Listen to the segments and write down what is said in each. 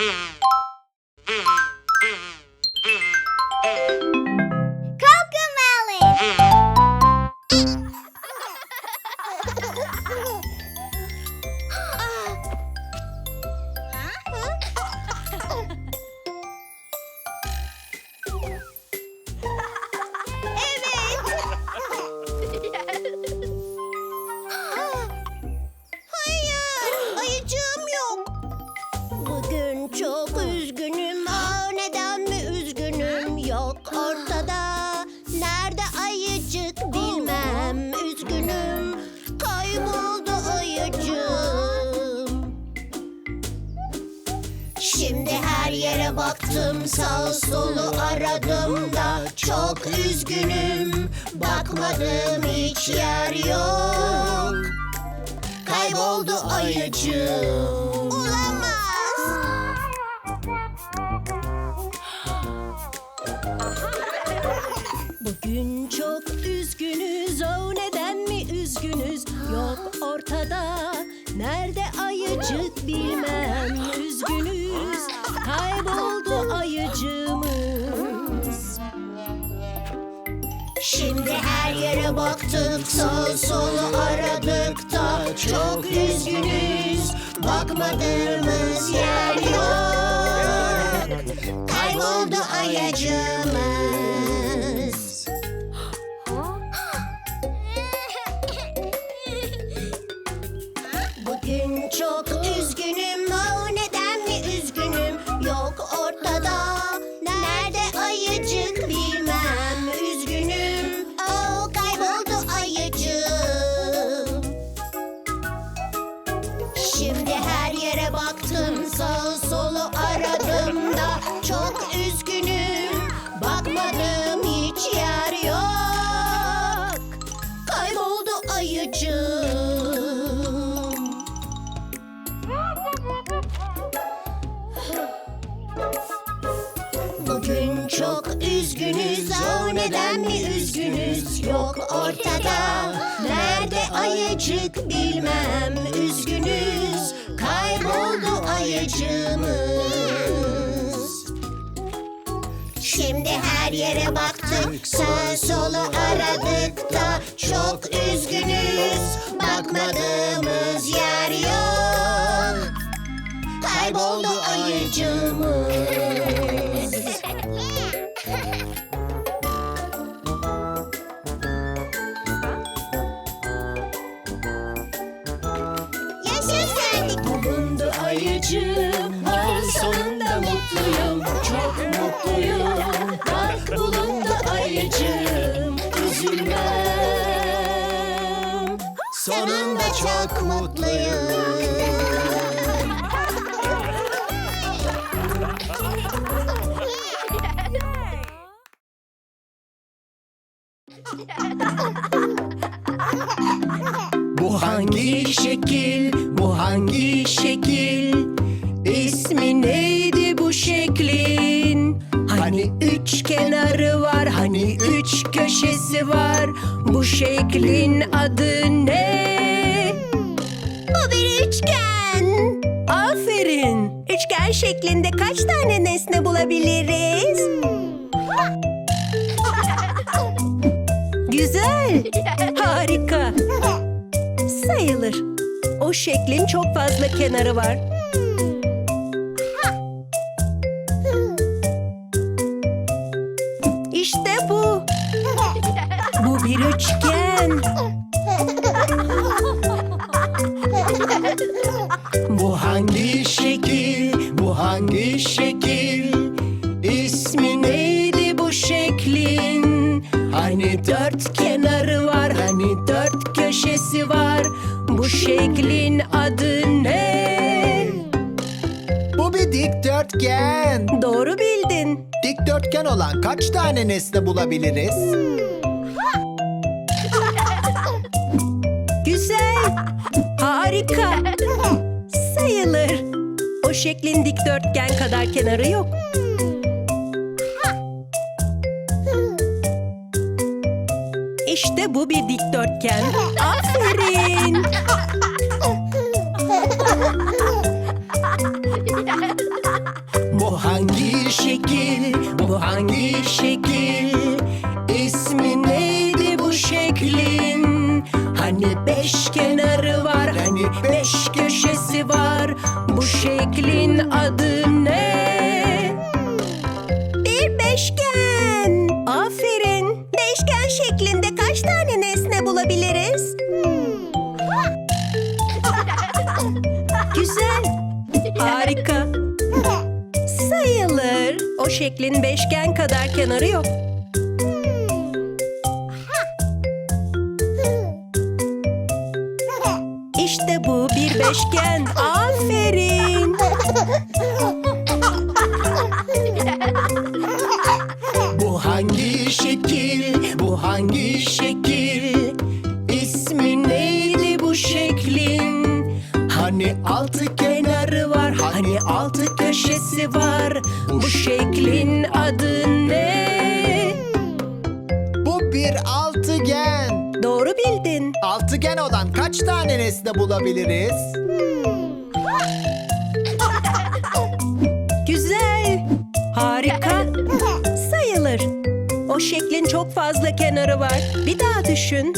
Yeah. Hiç yer yok. Kayboldu ayıcığım Olamaz. Bugün çok üzgünüz. O neden mi üzgünüz? Yok ortada. Nerede ayıcık bilmem. Üzgünüz. Kayboldu ayıcığımız Şimdi her yere baktık sağ solu aradık da Çok üzgünüz. Bakmadığımız yer yok. Kayboldu ayıcığımız ayıcık bilmem üzgünüz Kayboldu ayıcığımız Şimdi her yere baktık sağ solu aradık da Çok üzgünüz. Bakmadığımız Hani üç kenarı var Hani üç köşesi var Bu şeklin adı ne Bu bir üçgen. Aferin. Üçgen şeklinde kaç tane nesne bulabiliriz? Güzel. Harika. Sayılır. O şeklin çok fazla kenarı var. Şeklin adı ne? Bu bir dikdörtgen. Doğru bildin. Dikdörtgen olan kaç tane nesne bulabiliriz? Güzel. Harika. Sayılır. O şeklin dikdörtgen kadar kenarı yok. İşte bu bir dikdörtgen. Aferin. Bu hangi şekil? Bu hangi şekil? İsmi neydi bu şeklin? Hani beş kenarı var, hani beş köşesi var. Bu şeklin adı ne? Bir beşgen. Aferin. Beşgen şeklinde kaç tane nesne bulabiliriz? Güzel. Harika. Sayılır. O şeklin beşgen kadar kenarı yok. İşte bu bir beşgen. Köşesi var. Bu şeklin adı ne? Bu bir altıgen. Doğru bildin. Altıgen olan kaç tane nesne bulabiliriz? Güzel. Harika. Sayılır. O şeklin çok fazla kenarı var. Bir daha düşün.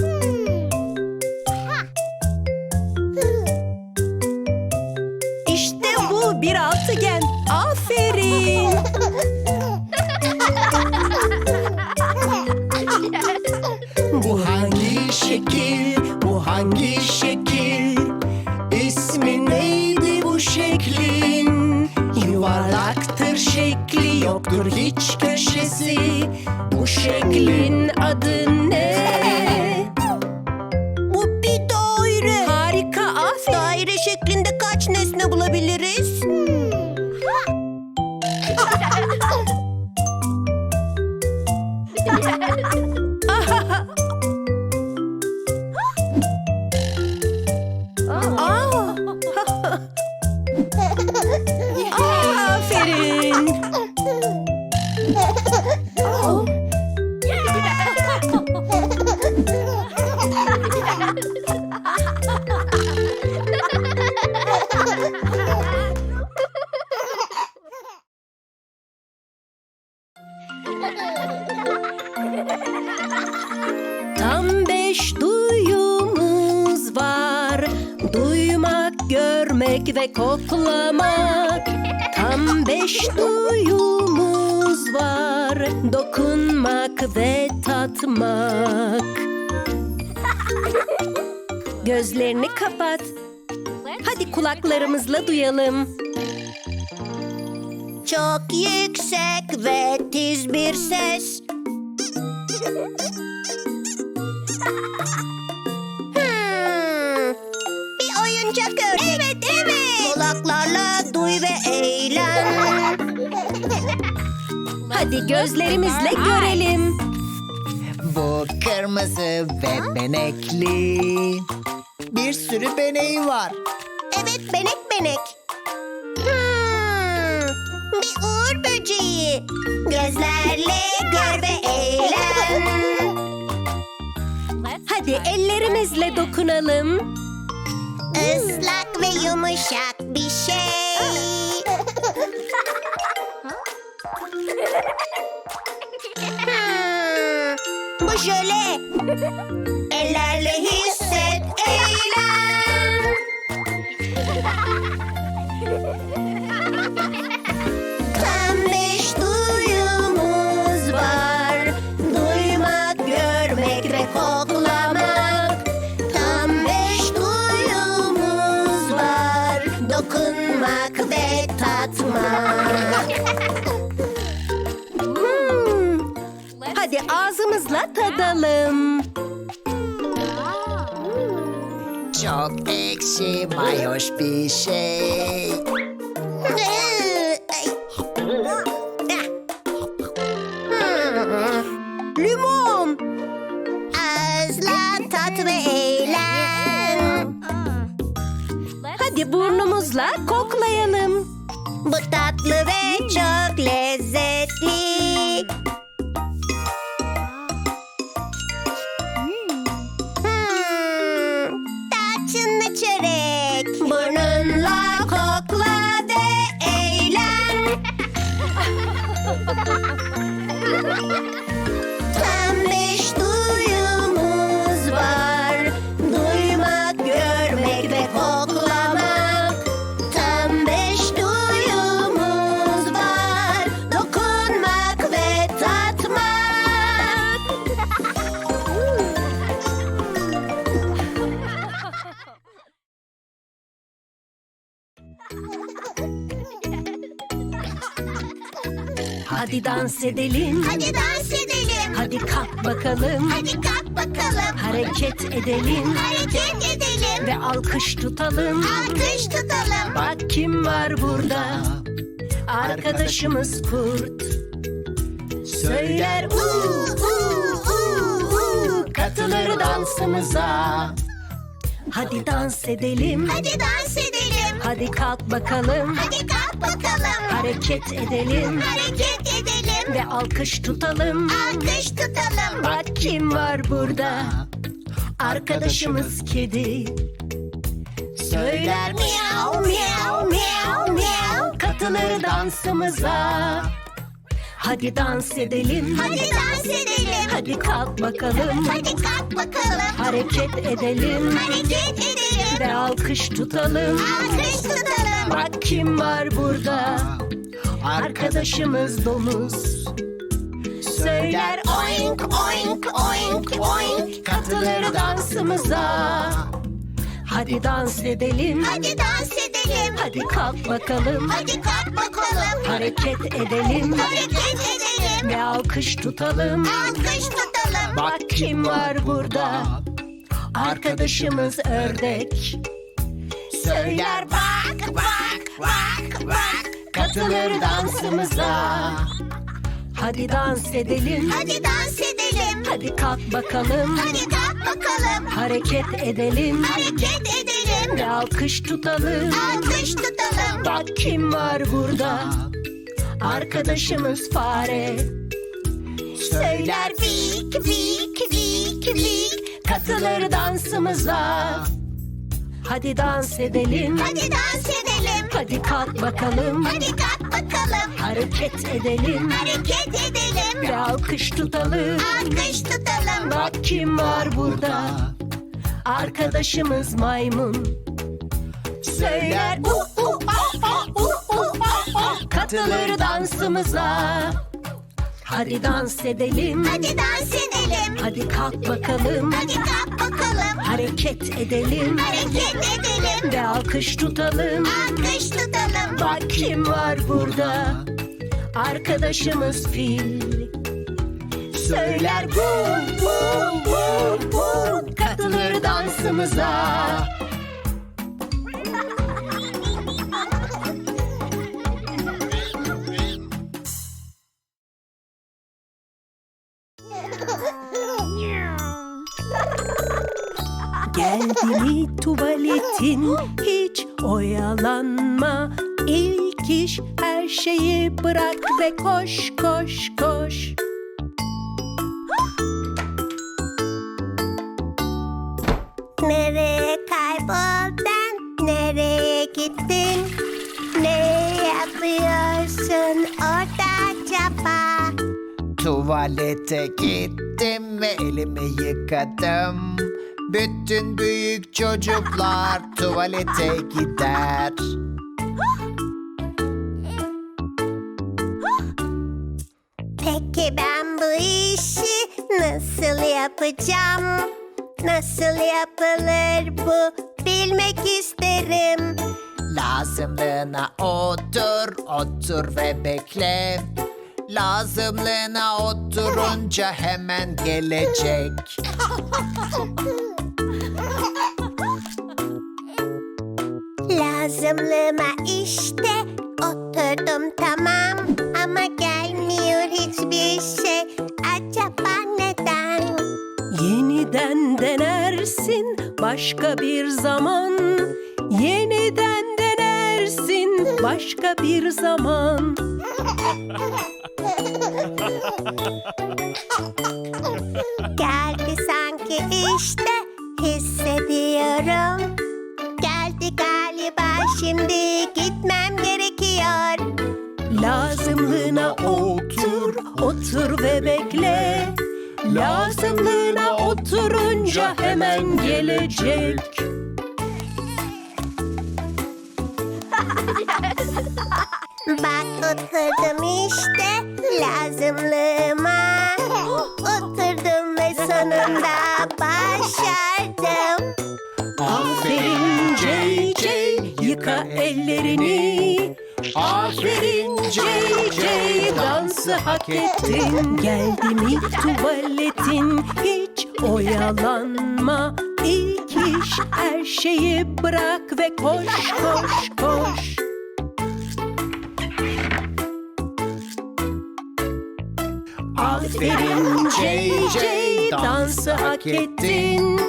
Şekil? Bu hangi şekil? İsmi neydi bu şeklin? Yuvarlaktır şekli yoktur hiç köşesi. Bu şeklin adı Hadi kulaklarımızla duyalım Çok yüksek ve tiz bir ses. Hmm, bir oyuncak ördek. Evet, evet. Kulaklarla duy ve eğlen. Hadi gözlerimizle görelim Bu kırmızı ve benekli. Bir sürü beneği var. Benek benek. Hmm, bir uğur böceği. Gözlerle gör ve eğlen. Hadi ellerimizle dokunalım Islak ve yumuşak bir şey. Hmm, bu jöle. Ellerle hisset, Tam beş duyumuz var. Duymak, görmek ve koklamak. Tam beş duyumuz var. Dokunmak ve tatmak. Hmm. Hadi ağzımızla tadalım. Çok ekşi, mayoş bir şey. Limon. Ağızla tat ve eğlen. Hadi burnumuzla koklayalım. Bu tatlı ve çok lezzetli. Dans edelim. Hadi dans edelim. Hadi kalk bakalım. Hadi kalk bakalım. Hareket edelim Hareket edelim. ve alkış tutalım. Alkış tutalım. Bak kim var burada? Arkadaşımız kurt. Söyler uuu uuu uuu katılır dansımıza. Hadi dans edelim. Hadi dans edelim. Hadi kalk bakalım. Hadi kalk bakalım. Hareket edelim Hareket. Ve alkış tutalım. Alkış tutalım. Bak kim var burada? Arkadaşımız kedi. Söyler miyav miyav miyav miyav katılır dansımıza. Hadi dans edelim. Hadi dans edelim. Hadi kalk bakalım. Hadi kalk bakalım. Hareket edelim Hareket edelim. ve alkış tutalım. Alkış tutalım. Bak kim var burada? Arkadaşımız domuz. Söyler oink oink oink oink katılır dansımıza. Hadi dans edelim. Hadi dans edelim. Hadi kalk bakalım. Hadi kalk bakalım. Hareket edelim Hareket edelim. ve alkış tutalım. Alkış tutalım. Bak kim var burada? Arkadaşımız ördek. Söyler bak bak bak bak katılır dansımıza. Hadi dans edelim. Hadi dans edelim. Hadi kalk bakalım. Hadi kalk bakalım. Hareket edelim Hareket edelim. ve alkış tutalım. Alkış tutalım. Bak kim var burada? Arkadaşımız fare. Söyler vik vik vik vik katılır dansımıza. Hadi dans edelim. Hadi dans edelim. Hadi kalk bakalım. Hadi kalk bakalım. Hareket edelim Hareket edelim. ve alkış tutalım. Alkış tutalım. Bak kim var burada? Arkadaşımız maymun. Söyler u u a a u u a a katılır dansımıza. Hadi dans edelim. Hadi dans edelim. Hadi kalk bakalım. Hadi kalk bakalım. Hareket edelim Hareket edelim. ve alkış tutalım. Alkış tutalım. Bak kim var burada? Arkadaşımız fil. Söyler bu bu bu bu katılır dansımıza. Geldi mi tuvaletin hiç oyalanma İlk iş her şeyi bırak ve koş koş koş Nereye kayboldun? Nereye gittin? Ne yapıyorsun orada acaba? Tuvalete gittim ve elimi yıkadım. Bütün büyük çocuklar tuvalete gider. Peki ben bu işi nasıl yapacağım? Nasıl yapılır bu bilmek isterim. Lazımlığına otur, otur ve bekle. Lazımlığına oturunca hemen gelecek. Lazımlığıma işte oturdum tamam ama gelmiyor hiçbir şey. Acaba neden? Yeniden denersin başka bir zaman Yeniden denersin başka bir zaman Geldi sanki işte hissediyorum. Geldi galiba şimdi gitmem gerekiyor. Lazımlığına otur otur ve bekle. Lazımlığına oturunca hemen gelecek. Bak oturdum işte lazımlığıma yıka ellerini Aferin JJ dansı hak ettin. Geldi mi tuvaletin? Hiç oyalanma. İlk iş her şeyi bırak ve koş koş koş. Aferin JJ dansı hak ettin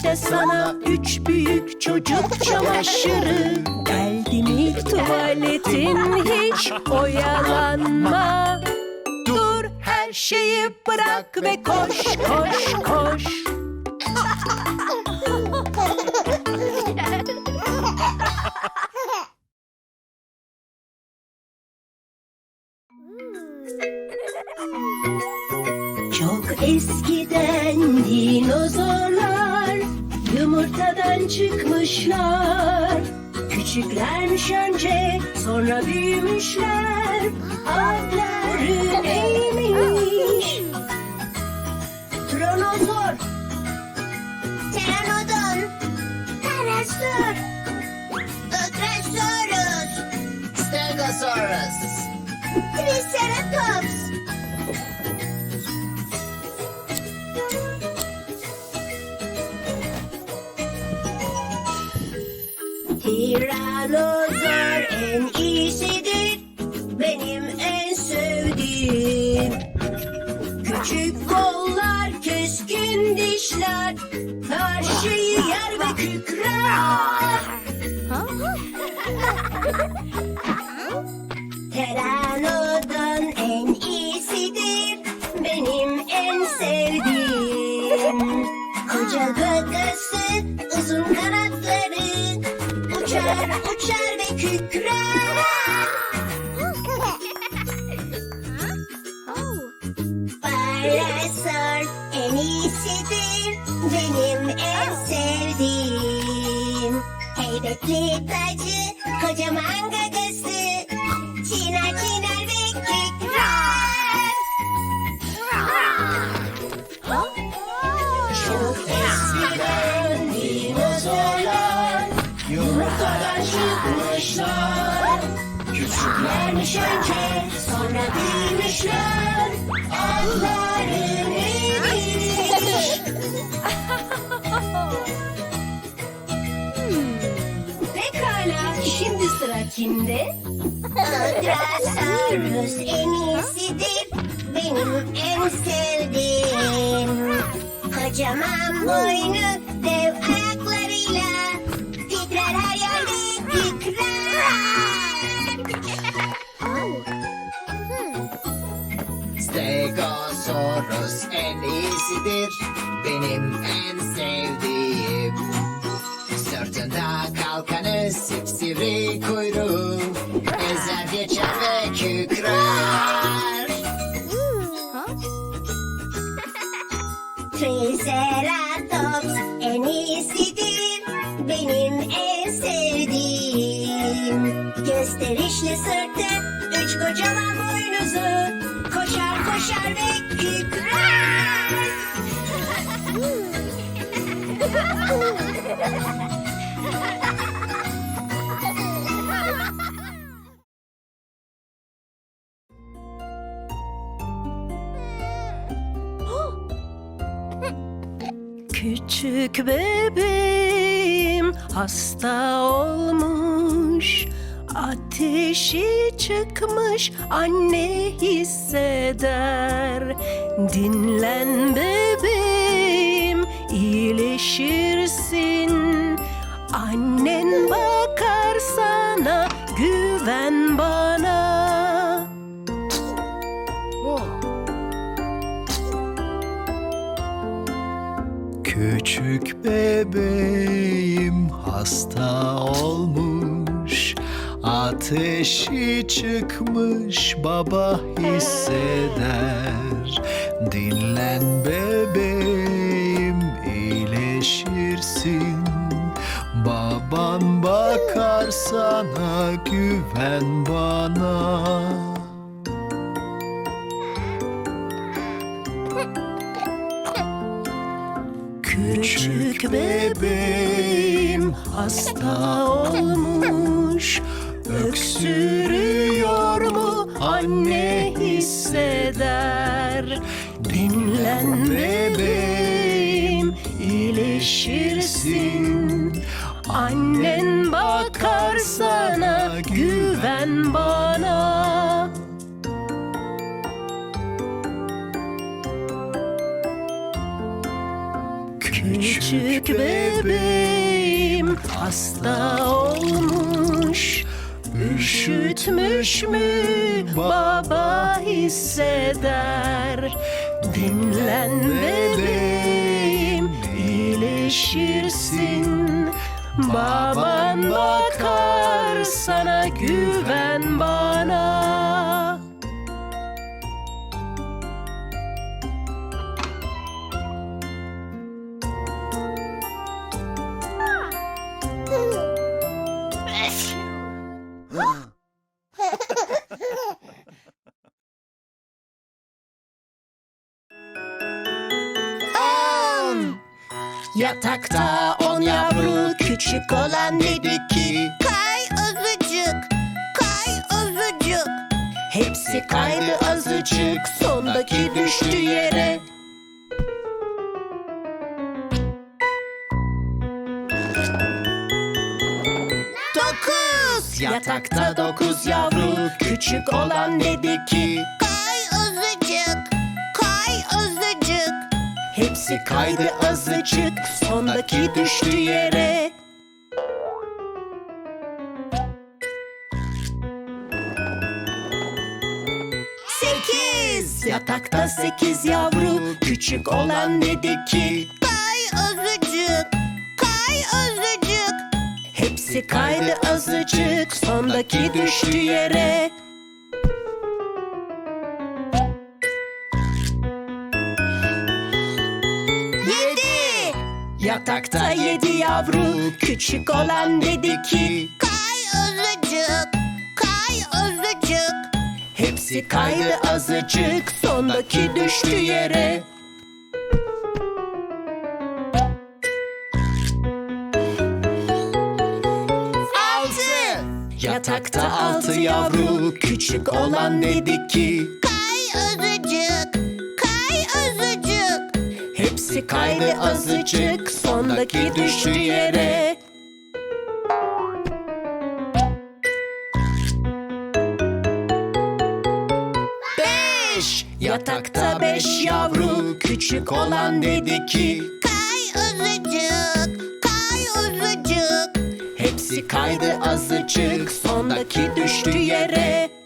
İşte sana üç büyük çocuk çamaşırı. Geldi mi tuvaletin hiç oyalanma. Dur her şeyi bırak ve koş koş koş. Çok eskiden dinozorlar yumurtadan çıkmışlar. Küçüklermiş önce sonra büyümüşler. Adları neymiş? Tronozor, Pteranodon, Pterosaur, Ultrasaurus, Stegosaurus. Triceratops Tiranozor en iyisidir. Benim en sevdiğim. Küçük kollar, keskin dişler. Her şeyi yer ve kükrer. Heybetli tacı, kocaman gagası, çiğner çiğner ve kükrer. Çok eskiden dinozorlar yumurtadan çıkmışlar. Küçüklermiş önce sonra büyümüşler. Adları şimdi sıra kimde? Ultrasaurus en iyisidir benim en sevdiğim Kocaman boynu dev ayaklarıyla Titrer her yerde titrer Stegosaurus en iyisidir. Benim en sevdiğim. Sırtında kalkanı sipsivri kuyruğu. Ezer geçer ve kükrer. Triceratops en iyisidir benim en sevdiğim Gösterişli sırtı, üç kocaman boynuzu Koşar koşar ve kükrer hasta olmuş Ateşi çıkmış anne hisseder. Dinlen bebeğim iyileşirsin. Annen bakar sana güven bana. Küçük bebeğim hasta olmuş. Ateşi çıkmış baba hisseder Dinlen bebeğim iyileşirsin Baban bakar sana güven Küçük bebeğim hasta olmuş. Öksürüyor mu? Anne hisseder. Dinlen bebeğim iyileşirsin. Annen bakar sana güven bana Bebeğim. Hasta olmuş Üşütmüş mü? Baba hisseder. Dinlen bebeğim iyileşirsin. Baban bakar sana güven Yatakta on yavru küçük olan dedi ki Kay azıcık, kay azıcık. Hepsi kaydı azıcık sondaki düştü yere Dokuz. Yatakta dokuz yavru küçük olan dedi ki Hepsi kaydı azıcık sondaki düştü yere Sekiz. Yatakta sekiz yavru küçük olan dedi ki Kay azıcık, kay azıcık. Hepsi kaydı azıcık sondaki düştü yere Yatakta yedi yavru küçük olan dedi ki Kay azıcık, kay azıcık. Hepsi kaydı azıcık sondaki düştü yere Altı. Yatakta altı yavru küçük olan dedi ki Kay azıcık, Hepsi kaydı azıcık sondaki düştü yere Beş. Yatakta beş yavru küçük olan dedi ki Kay azıcık, kay azıcık. Hepsi kaydı azıcık sondaki düştü yere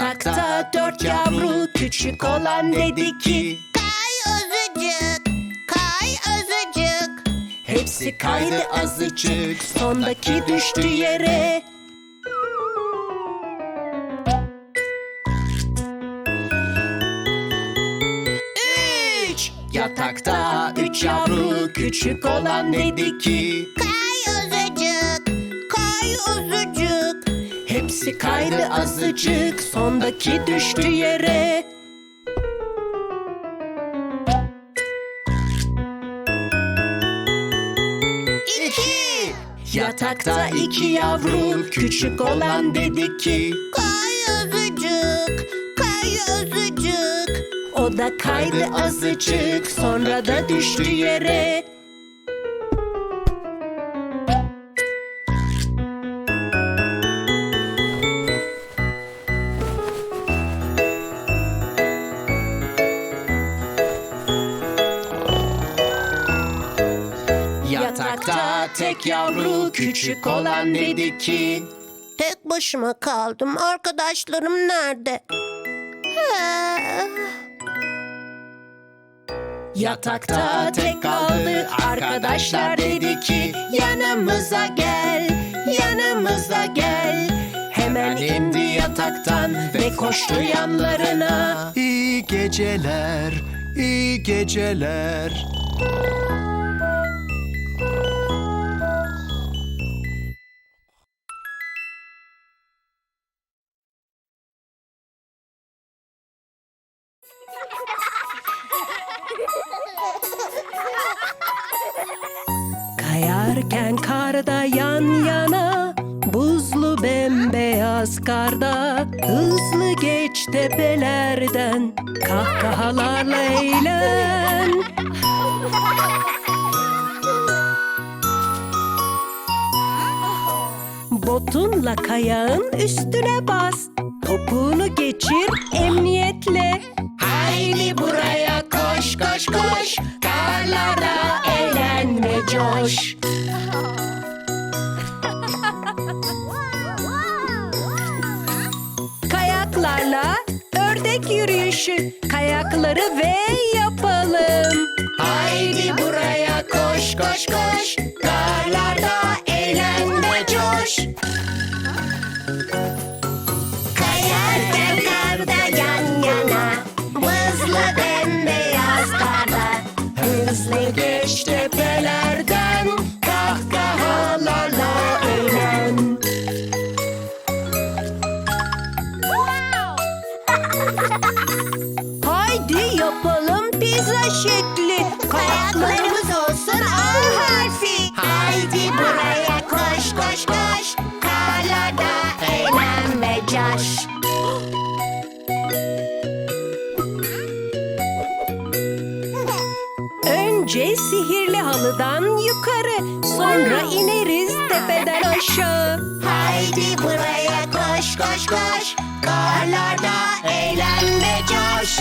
Yatakta dört yavru küçük olan dedi ki Kay azıcık, kay azıcık. Hepsi kaydı azıcık sondaki düştü yere Üç. Yatakta üç yavru küçük olan dedi ki Kay azıcık, Hepsi kaydı azıcık sondaki düştü yere İki. Yatakta iki yavru küçük olan dedi ki Kay azıcık, kay azıcık. O da kaydı azıcık sonra da düştü yere Yatakta tek yavru küçük olan dedi ki Tek başıma kaldım. Arkadaşlarım nerede? Ha. Yatakta tek kaldı Arkadaşlar dedi ki Yanımıza gel Yanımıza gel Hemen indi yataktan Ve koştu yanlarına İyi geceler, iyi geceler. Bembeyaz karda Hızlı geç tepelerden Kahkahalarla eğlen. Botunla kayağın üstüne bas Topuğunu geçir emniyetle. Haydi buraya koş koş koş Karlarda eğlen ve coş yürüyüşü Kayakları ve yapalım. Haydi buraya koş koş koş. Karlarda eğlen ve coş. Kayarken karda yan yana. Buzlu bembeyaz karda. Hızlı geç tepelerden halıdan yukarı Sonra ineriz tepeden aşağı. Haydi buraya koş koş koş. Karlarda eğlen ve coş